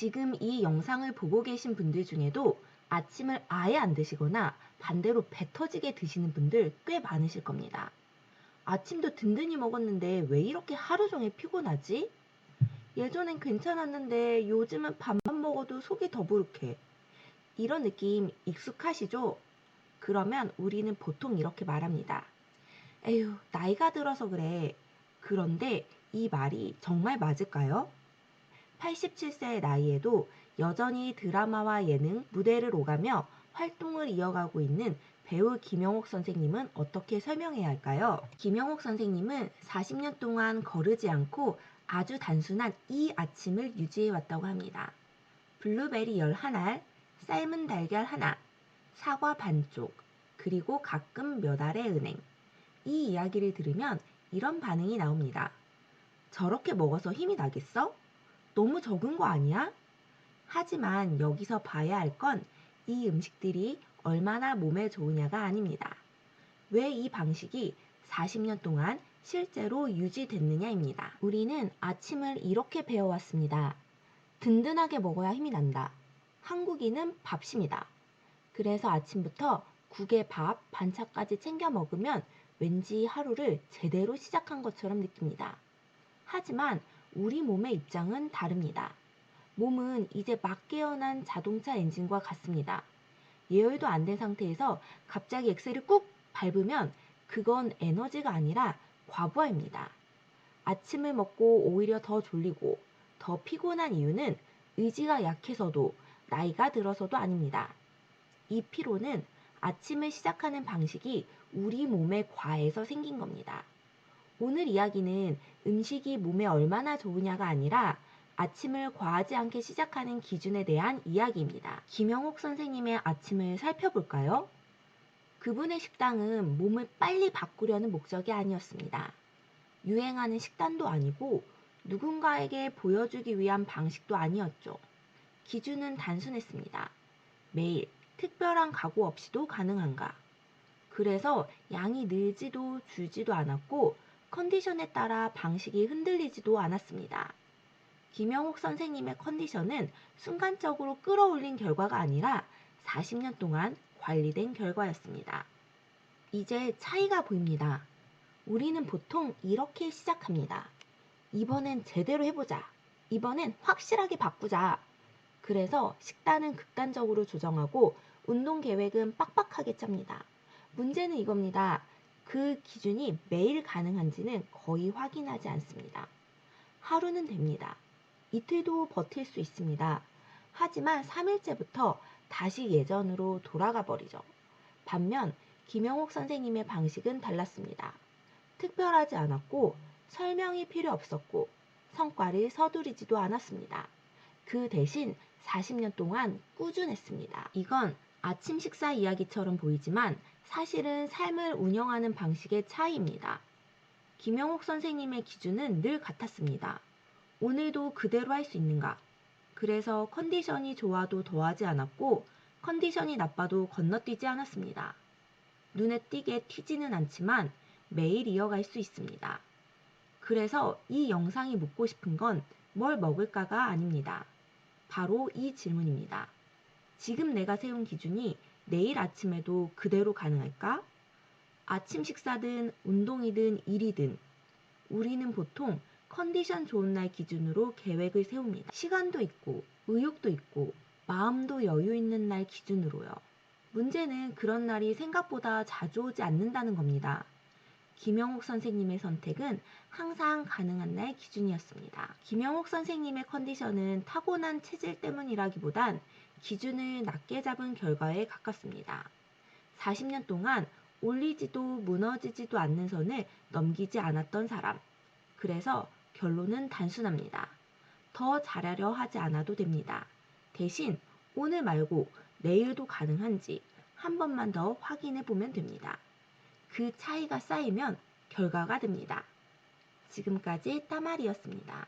지금 이 영상을 보고 계신 분들 중에도 아침을 아예 안 드시거나 반대로 배 터지게 드시는 분들 꽤 많으실 겁니다. 아침도 든든히 먹었는데 왜 이렇게 하루 종일 피곤하지? 예전엔 괜찮았는데 요즘은 밥만 먹어도 속이 더부룩해. 이런 느낌 익숙하시죠? 그러면 우리는 보통 이렇게 말합니다. 에휴, 나이가 들어서 그래. 그런데 이 말이 정말 맞을까요? 87세의 나이에도 여전히 드라마와 예능, 무대를 오가며 활동을 이어가고 있는 배우 김영옥 선생님은 어떻게 설명해야 할까요? 김영옥 선생님은 40년 동안 거르지 않고 아주 단순한 이 아침을 유지해 왔다고 합니다. 블루베리 11알, 삶은 달걀 하나, 사과 반쪽, 그리고 가끔 몇 알의 은행. 이 이야기를 들으면 이런 반응이 나옵니다. 저렇게 먹어서 힘이 나겠어? 너무 적은 거 아니야? 하지만 여기서 봐야 할 건 이 음식들이 얼마나 몸에 좋으냐가 아닙니다. 왜 이 방식이 40년 동안 실제로 유지됐느냐입니다. 우리는 아침을 이렇게 배워왔습니다. 든든하게 먹어야 힘이 난다. 한국인은 밥심이다. 그래서 아침부터 국에 밥, 반찬까지 챙겨 먹으면 왠지 하루를 제대로 시작한 것처럼 느낍니다. 하지만 우리 몸의 입장은 다릅니다. 몸은 이제 막 깨어난 자동차 엔진과 같습니다. 예열도 안 된 상태에서 갑자기 엑셀을 꾹 밟으면 그건 에너지가 아니라 과부하입니다. 아침을 먹고 오히려 더 졸리고 더 피곤한 이유는 의지가 약해서도 나이가 들어서도 아닙니다. 이 피로는 아침을 시작하는 방식이 우리 몸에 과해서 생긴 겁니다. 오늘 이야기는 음식이 몸에 얼마나 좋으냐가 아니라 아침을 과하지 않게 시작하는 기준에 대한 이야기입니다. 김영옥 선생님의 아침을 살펴볼까요? 그분의 식당은 몸을 빨리 바꾸려는 목적이 아니었습니다. 유행하는 식단도 아니고 누군가에게 보여주기 위한 방식도 아니었죠. 기준은 단순했습니다. 매일 특별한 각오 없이도 가능한가. 그래서 양이 늘지도 줄지도 않았고 컨디션에 따라 방식이 흔들리지도 않았습니다. 김영옥 선생님의 컨디션은 순간적으로 끌어올린 결과가 아니라 40년 동안 관리된 결과였습니다. 이제 차이가 보입니다. 우리는 보통 이렇게 시작합니다. 이번엔 제대로 해보자. 이번엔 확실하게 바꾸자. 그래서 식단은 극단적으로 조정하고 운동 계획은 빡빡하게 짭니다. 문제는 이겁니다. 그 기준이 매일 가능한지는 거의 확인하지 않습니다. 하루는 됩니다. 이틀도 버틸 수 있습니다. 하지만 3일째부터 다시 예전으로 돌아가 버리죠. 반면 김영옥 선생님의 방식은 달랐습니다. 특별하지 않았고 설명이 필요 없었고 성과를 서두르지도 않았습니다. 그 대신 40년 동안 꾸준했습니다. 이건 아침 식사 이야기처럼 보이지만 사실은 삶을 운영하는 방식의 차이입니다. 김영옥 선생님의 기준은 늘 같았습니다. 오늘도 그대로 할 수 있는가? 그래서 컨디션이 좋아도 더하지 않았고 컨디션이 나빠도 건너뛰지 않았습니다. 눈에 띄게 튀지는 않지만 매일 이어갈 수 있습니다. 그래서 이 영상이 묻고 싶은 건 뭘 먹을까가 아닙니다. 바로 이 질문입니다. 지금 내가 세운 기준이 내일 아침에도 그대로 가능할까? 아침 식사든 운동이든 일이든 우리는 보통 컨디션 좋은 날 기준으로 계획을 세웁니다. 시간도 있고 의욕도 있고 마음도 여유 있는 날 기준으로요. 문제는 그런 날이 생각보다 자주 오지 않는다는 겁니다. 김영옥 선생님의 선택은 항상 가능한 날 기준이었습니다. 김영옥 선생님의 컨디션은 타고난 체질 때문이라기보단 기준을 낮게 잡은 결과에 가깝습니다. 40년 동안 올리지도 무너지지도 않는 선을 넘기지 않았던 사람. 그래서 결론은 단순합니다. 더 잘하려 하지 않아도 됩니다. 대신 오늘 말고 내일도 가능한지 한 번만 더 확인해 보면 됩니다. 그 차이가 쌓이면 결과가 됩니다. 지금까지 따말이었습니다.